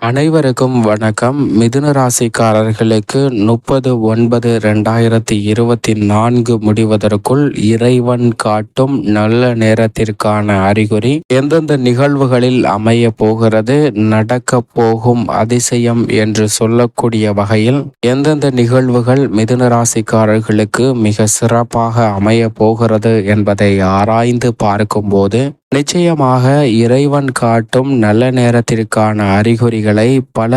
அனைவருக்கும் வணக்கம். மிதுன ராசிக்காரர்களுக்கு முப்பது ஒன்பது ரெண்டாயிரத்தி இருபத்தி நான்கு முடிவதற்குள் இறைவன் காட்டும் நல்ல நேரத்திற்கான அறிகுறி எந்தெந்த நிகழ்வுகளில் அமைய போகிறது நடக்க போகும் அதிசயம் என்று சொல்லக்கூடிய வகையில் எந்தெந்த நிகழ்வுகள் மிதுன ராசிக்காரர்களுக்கு மிக சிறப்பாக அமைய போகிறது என்பதை ஆராய்ந்து பார்க்கும்போது நிச்சயமாக இறைவன் காட்டும் நல்ல நேரத்திற்கான அறிகுறிகளை பல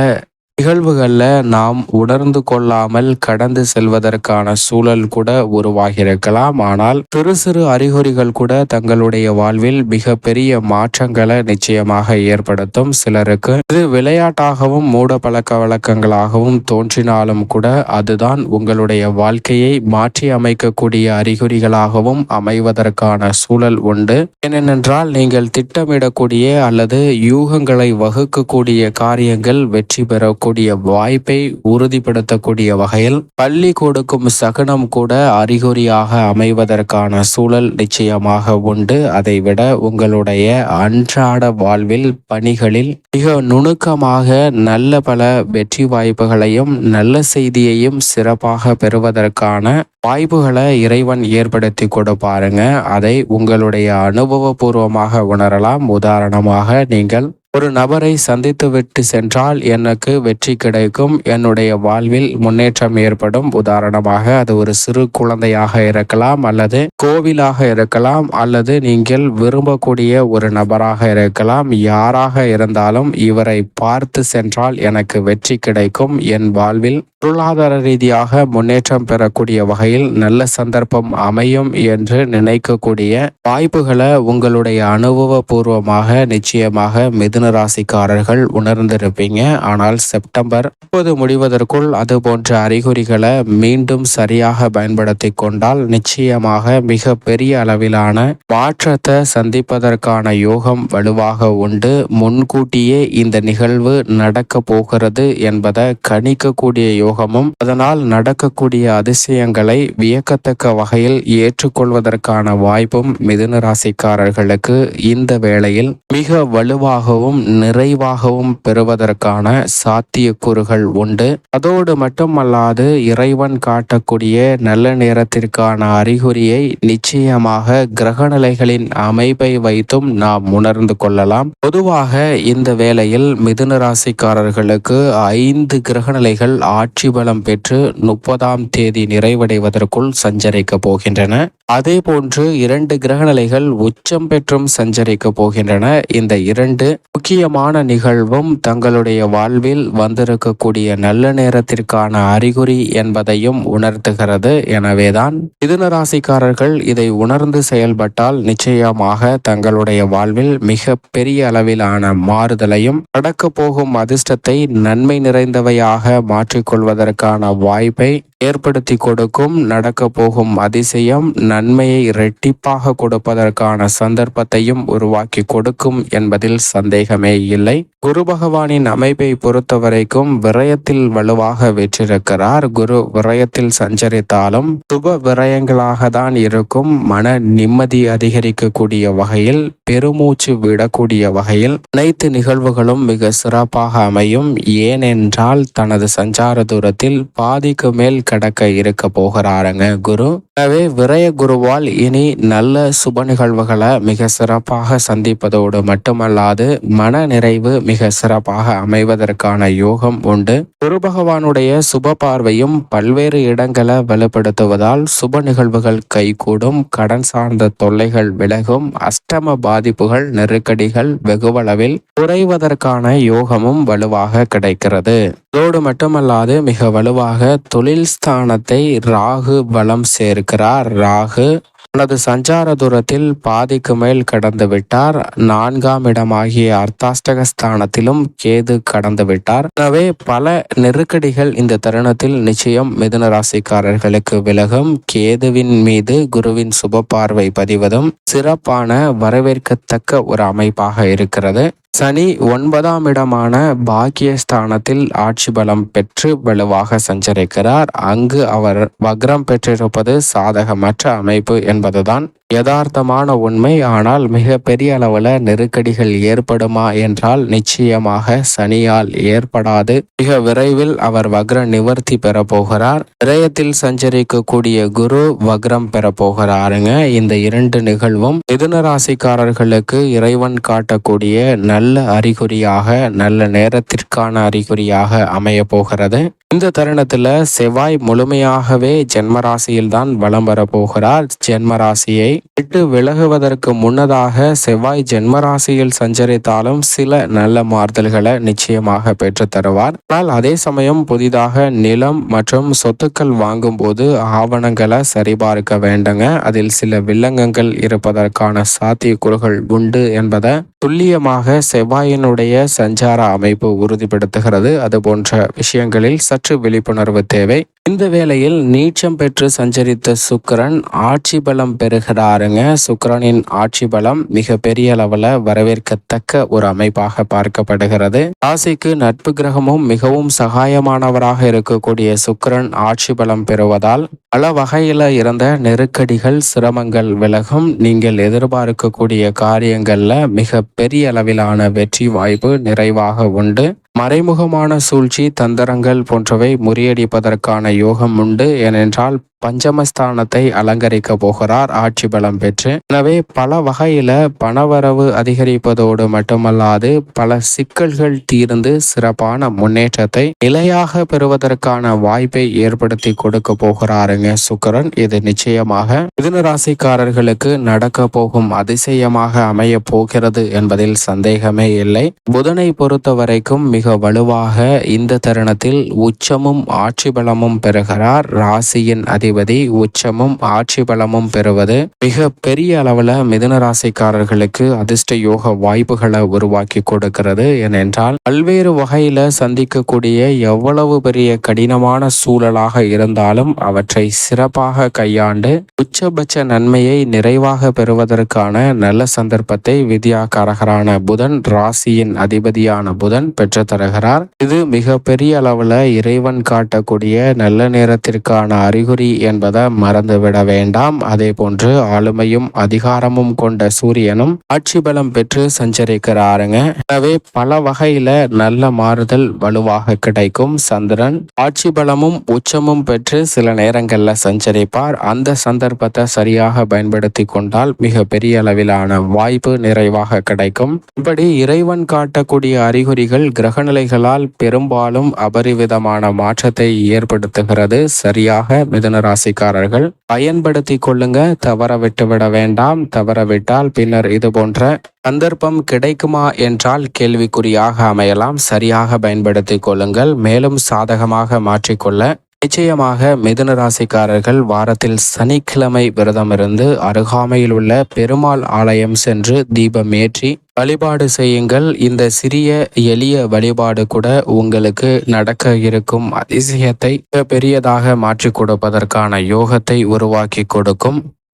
நிகழ்வுகளில் நாம் உணர்ந்து கொள்ளாமல் கடந்து செல்வதற்கான சூழல் கூட உருவாகியிருக்கலாம். ஆனால் சிறு சிறு அறிகுறிகள் கூட தங்களுடைய வாழ்வில் மிக பெரிய மாற்றங்களை நிச்சயமாக ஏற்படுத்தும் சிலருக்கு. இது விளையாட்டாகவும் மூட பழக்க வழக்கங்களாகவும் தோன்றினாலும் கூட அதுதான் உங்களுடைய வாழ்க்கையை மாற்றி அமைக்கக்கூடிய அறிகுறிகளாகவும் அமைவதற்கான சூழல் உண்டு. ஏனென்றால் நீங்கள் திட்டமிடக்கூடிய அல்லது யூகங்களை வகுக்கக்கூடிய காரியங்கள் வெற்றி பெற கூடிய வாய்ப்பை உறுதிப்படுத்தக்கூடிய வகையில் பள்ளி கொடுக்கும் சகனம் கூட அறிகுறியாக அமைவதற்கான சூழல் நிச்சயமாக உண்டு. அதைவிட உங்களுடைய அன்றாட வாழ்வில் பணிகளில் மிக நுணுக்கமாக நல்ல பல வெற்றி வாய்ப்புகளையும் நல்ல செய்தியையும் சிறப்பாக பெறுவதற்கான வாய்ப்புகளை இறைவன் ஏற்படுத்தி கொடுப்பாருங்க அதை உங்களுடைய அனுபவபூர்வமாக உணரலாம். உதாரணமாக நீங்கள் ஒரு நபரை சந்தித்துவிட்டு சென்றால் எனக்கு வெற்றி கிடைக்கும். என்னுடைய வாழ்வில் முன்னேற்றம் ஏற்படும். உதாரணமாக அது ஒரு சிறு குழந்தையாக இருக்கலாம் அல்லது கோவிலாக இருக்கலாம் அல்லது நீங்கள் விரும்பக்கூடிய ஒரு நபராக இருக்கலாம். யாராக இருந்தாலும் இவரை பார்த்து சென்றால் எனக்கு வெற்றி கிடைக்கும். என் வாழ்வில் பொருளாதார ரீதியாக முன்னேற்றம் பெறக்கூடிய வகையில் நல்ல சந்தர்ப்பம் அமையும் என்று நினைக்கக்கூடிய வாய்ப்புகளை உங்களுடைய அனுபவபூர்வமாக நிச்சயமாக மிதுன மிதுன ராசிக்காரர்கள் உணர்ந்திருப்பீங்க. ஆனால் செப்டம்பர் முப்பது முடிவதற்குள் அது போன்ற அறிகுறிகளை மீண்டும் சரியாக பயன்படுத்தி கொண்டால் நிச்சயமாக மிக பெரிய அளவிலான மாற்றத்தை சந்திப்பதற்கான யோகம் வலுவாக உண்டு. முன்கூட்டியே இந்த நிகழ்வு நடக்க போகிறது என்பதை கணிக்கக்கூடிய யோகமும் அதனால் நடக்கக்கூடிய அதிசயங்களை வியக்கத்தக்க வகையில் ஏற்றுக்கொள்வதற்கான வாய்ப்பும் மிதுன ராசிக்காரர்களுக்கு இந்த வேளையில் மிக வலுவாகவும் மிகவும் நிறைவாகவும் பெறுவதற்கான சாத்தியக்கூறுகள் உண்டு. அதோடு மட்டுமல்லாது இறைவன் காட்டக்கூடிய நல்ல நேரத்திற்கான அறிகுறியை நிச்சயமாக கிரகநிலைகளின் அமைப்பை வைத்தும் நாம் உணர்ந்து கொள்ளலாம். பொதுவாக இந்த வேளையில் மிதுன ராசிக்காரர்களுக்கு ஐந்து கிரகநிலைகள் ஆட்சி பலம் பெற்று முப்பதாம் தேதி நிறைவடைவதற்குள் சஞ்சரிக்க போகின்றன. அதே போன்று இரண்டு கிரகநிலைகள் உச்சம் பெற்றும் சஞ்சரிக்க போகின்றன. இந்த இரண்டு முக்கியமான நிகழ்வும் தங்களுடைய வாழ்வில் வந்திருக்கக்கூடிய நல்ல நேரத்திற்கான அறிகுறி என்பதையும் உணர்த்துகிறது. எனவேதான் மிதுன ராசிக்காரர்கள் இதை உணர்ந்து செயல்பட்டால் நிச்சயமாக தங்களுடைய வாழ்வில் மிக பெரிய அளவிலான மாறுதலையும் நடக்க போகும் அதிர்ஷ்டத்தை நன்மை நிறைந்தவையாக மாற்றிக்கொள்வதற்கான வாய்ப்பை ஏற்படுத்தி கொடுக்கும் நடக்க போகும் அதிசயம் நன்மையை இரட்டிப்பாக கொடுப்பதற்கான சந்தர்ப்பத்தையும் உருவாக்கி கொடுக்கும் என்பதில் சந்தேகமே இல்லை. குரு பகவானின் அமைப்பை பொறுத்தவரைக்கும் விரயத்தில் வலுவாக வெற்றிருக்கிறார். குரு விரயத்தில் சஞ்சரித்தாலும் சுப விரயங்களாக தான் இருக்கும். மன நிம்மதி அதிகரிக்கக்கூடிய வகையில் பெருமூச்சு விடக்கூடிய வகையில் அனைத்து நிகழ்வுகளும் மிக சிறப்பாக அமையும். ஏனென்றால் தனது சஞ்சார தூரத்தில் பாதிக்கு மேல் கடக்க இருக்க போகிறாருங்க குரு. எனவே விரய குருவால் இனி நல்ல சுப நிகழ்வுகளை மிக சிறப்பாக சந்திப்பதோடு மட்டுமல்லாது மன நிறைவு மிக மிக சிறப்பாக அமைவதற்கான யோகம் உண்டு. குரு பகவானுடைய சுப பார்வையும் பல்வேறு இடங்களை வலுப்படுத்துவதால் சுப நிகழ்வுகள் கைகூடும் கடன் சார்ந்த தொல்லைகள் விலகும் அஷ்டம பாதிப்புகள் நெருக்கடிகள் வெகுவளவில் குறைவதற்கான யோகமும் வலுவாக கிடைக்கிறது. அதோடு மட்டுமல்லாது மிக வலுவாக தொழில் ஸ்தானத்தை ராகு பலம் சேர்க்கிறார். ராகு தனது சஞ்சார தூரத்தில் பாதிக்கு மேல் கடந்து விட்டார். நான்காம் இடமாகிய அர்த்தாஷ்டக ஸ்தானத்திலும் கேது கடந்து விட்டார். எனவே பல நெருக்கடிகள் இந்த தருணத்தில் நிச்சயம் மிதுன ராசிக்காரர்களுக்கு விலகும். கேதுவின் மீது குருவின் சுப பார்வை பதிவதும் சிறப்பான வரவேற்கத்தக்க ஒரு அமைப்பாக இருக்கிறது. சனி ஒன்பதாம் இடமான பாக்கியஸ்தானத்தில் ஆட்சி பலம் பெற்று வலுவாக சஞ்சரிக்கிறார். அங்கு அவர் வக்ரம் பெற்றிருப்பது சாதகமற்ற அமைப்பு என்பதுதான் யதார்த்தமான உண்மை ஆனால் மிக பெரிய அளவில் நெருக்கடிகள் ஏற்படுமா என்றால் நிச்சயமாக சனியால் ஏற்படாது. மிக விரைவில் அவர் வக்ர நிவர்த்தி பெற போகிறார். விரயத்தில் சஞ்சரிக்கக்கூடிய குரு வக்ரம் பெற போகிறாருங்க. இந்த இரண்டு நிகழ்வும் மிதுன ராசிக்காரர்களுக்கு இறைவன் காட்டக்கூடிய நல்ல அறிகுறியாக நல்ல நேரத்திற்கான அறிகுறியாக அமைய போகிறது. இந்த தருணத்துல செவ்வாய் முழுமையாகவே ஜென்மராசியில் தான் வலம் வர போகிறார். ஜென்மராசியை விட்டு விலகுவதற்கு முன்னதாக செவ்வாய் ஜென்மராசியில் சஞ்சரித்தாலும் சில நல்ல மாறுதல்களை நிச்சயமாக பெற்று தருவார். ஆனால் அதே சமயம் புதிதாக நிலம் மற்றும் சொத்துக்கள் வாங்கும் போது ஆவணங்களை சரிபார்க்க வேண்டுங்க. அதில் சில வில்லங்கங்கள் இருப்பதற்கான சாத்தியக்கூறுகள் உண்டு என்பதை துல்லியமாக செவ்வாயினுடைய சஞ்சார அமைப்பு உறுதிப்படுத்துகிறது. அது போன்ற விஷயங்களில் சற்று விழிப்புணர்வு தேவை. இந்த வேளையில் நீச்சம் பெற்று சஞ்சரித்த சுக்கரன் ஆட்சி பலம் பெறுகிறாருங்க. சுக்கரனின் ஆட்சி பலம் மிக பெரிய அளவில் வரவேற்கத்தக்க ஒரு அமைப்பாக பார்க்கப்படுகிறது. ராசிக்கு நட்பு கிரகமும் மிகவும் சகாயமானவராக இருக்கக்கூடிய சுக்கரன் ஆட்சி பலம் பெறுவதால் பல வகையில இருந்த நெருக்கடிகள் சிரமங்கள் விலகும். நீங்கள் எதிர்பார்க்கக்கூடிய காரியங்கள்ல மிக பெரிய அளவிலான வெற்றி வாய்ப்பு நிறைவாக உண்டு. மறைமுகமான சூழ்ச்சி தந்திரங்கள் போன்றவை முறியடிப்பதற்கான யோகம் உண்டு. ஏனென்றால் பஞ்சமஸ்தானத்தை அலங்கரிக்க போகிறார் ஆட்சி பலம் பெற்று. எனவே பல வகையில பணவரவு அதிகரிப்பதோடு மட்டுமல்லாது பல சிக்கல்கள் தீர்ந்து சிறப்பான முன்னேற்றத்தை நிலையாக பெறுவதற்கான வாய்ப்பை ஏற்படுத்தி கொடுக்க போகிறாருங்க சுக்கரன். இது நிச்சயமாக மிதுனராசிக்காரர்களுக்கு நடக்க போகும் அதிசயமாக அமைய போகிறது என்பதில் சந்தேகமே இல்லை. புதனை பொறுத்த வரைக்கும் மிக வலுவாக இந்த தருணத்தில் உச்சமும் ஆட்சி பலமும் பெறுகிறார். ராசியின் அதிபர் அதிபதி உச்சமும் ஆட்சி பலமும் பெறுவது. மிக பெரிய அளவில் மிதுன ராசிக்காரர்களுக்கு அதிர்ஷ்ட யோக வாய்ப்புகளை உருவாக்கி கொடுக்கிறது ஏனென்றால் பல்வேறு வகையில சந்திக்கக்கூடிய எவ்வளவு பெரிய கடினமான சூழலாக இருந்தாலும் அவற்றை சிறப்பாக கையாண்டு உச்சபட்ச நன்மையை நிறைவாக பெறுவதற்கான நல்ல சந்தர்ப்பத்தை வித்யாகாரகரான புதன் ராசியின் அதிபதியான புதன் பெற்று தருகிறார் இது மிக பெரிய அளவுல இறைவன் காட்டக்கூடிய நல்ல நேரத்திற்கான அறிகுறி என்பதை மறந்துவிட வேண்டாம். அதே போன்று ஆளுமையும் அதிகாரமும் கொண்ட சூரியனும் ஆட்சி பலம் பெற்று சஞ்சரிக்கிறாருங்க. எனவே பல வகையில நல்ல மாறுதல் வலுவாக கிடைக்கும். சந்திரன் ஆட்சி பலமும் உச்சமும் பெற்று சில நேரங்கள்ல சஞ்சரிப்பார். அந்த சந்தர்ப்பத்தை சரியாக பயன்படுத்தி கொண்டால் மிக பெரிய அளவிலான வாய்ப்பு நிறைவாக கிடைக்கும். இப்படி இறைவன் காட்டக்கூடிய அறிகுறிகள் கிரகநிலைகளால் பெரும்பாலும் அபரிவிதமான மாற்றத்தை ஏற்படுத்துகிறது. சரியாக மிதன ராசிக்காரர்கள் பயன்படுத்தி கொள்ளுங்க. தவற விட்டுவிட வேண்டாம். தவறவிட்டால் பின்னர் இது போன்ற சந்தர்ப்பம் கிடைக்குமா என்றால் கேள்விக்குறியாக அமையலாம். சரியாக பயன்படுத்தி கொள்ளுங்கள். மேலும் சாதகமாக மாற்றிக்கொள்ள நிச்சயமாக மிதுன ராசிக்காரர்கள் வாரத்தில் சனிக்கிழமை விரதமிருந்து அருகாமையில் உள்ள பெருமாள் ஆலயம் சென்று தீபம் ஏற்றி வழிபாடு செய்யுங்கள். இந்த சிறிய எளிய வழிபாடு கூட உங்களுக்கு நடக்க இருக்கும். அதிசயத்தை பெரியதாக மாற்றி கொடுப்பதற்கான யோகத்தை உருவாக்கி கொடுக்கும்.